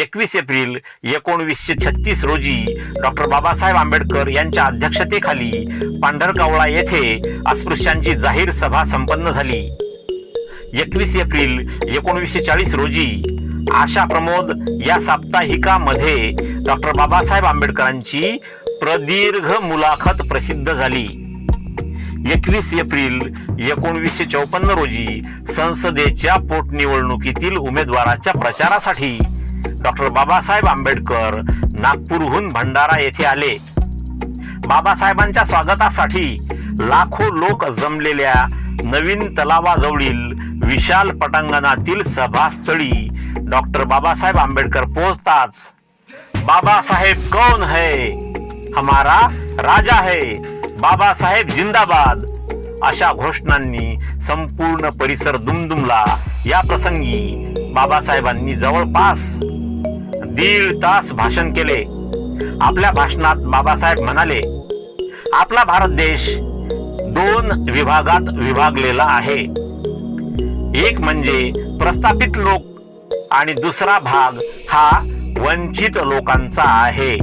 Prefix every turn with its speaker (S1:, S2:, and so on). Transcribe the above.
S1: एकवीस एप्रिल एकोणवीसशे छत्तीस रोजी डॉक्टर बाबासाहेब आंबेडकर यांच्या अध्यक्षतेखाली पांढरकावळा येथे अस्पृश्यांची जाहीर सभा संपन्न झाली. एकवीस एप्रिल एकोणवीसशे चाळीस रोजी आशा प्रमोद या साप्ताहिकामध्ये डॉक्टर बाबासाहेब आंबेडकरांची प्रदीर्घ मुलाखत प्रसिद्ध झाली. एकवीस एप्रिल एकोणवीसशे चौपन्न रोजी संसदेच्या पोटनिवडणुकीतील उमेदवाराच्या प्रचारासाठी डॉक्टर बाबासाहेब आंबेडकर नागपूरहून भंडारा येथे आले. बाबासाहेबांच्या स्वागतासाठी लाखो लोक जमलेल्या नवीन तलावाजवळील विशाल पटांगणातील सभास्थळी डॉक्टर बाबासाहेब आंबेडकर पोहोचताच बाबासाहेब कौन है? हमारा राजा है. बाबासाहेब जिंदाबाद. अशा घोषणांनी संपूर्ण परिसर दुमदुमला. या प्रसंगी बाबासाहेबांनी जवळपास दीड तास भाषण केले. आपल्या भाषणात बाबासाहेब म्हणाले आपला भारत देश दोन विभागात विभागलेला आहे. एक म्हणजे प्रस्थापित लोक आणि दुसरा भाग हा वंचित लोकांचा आहे.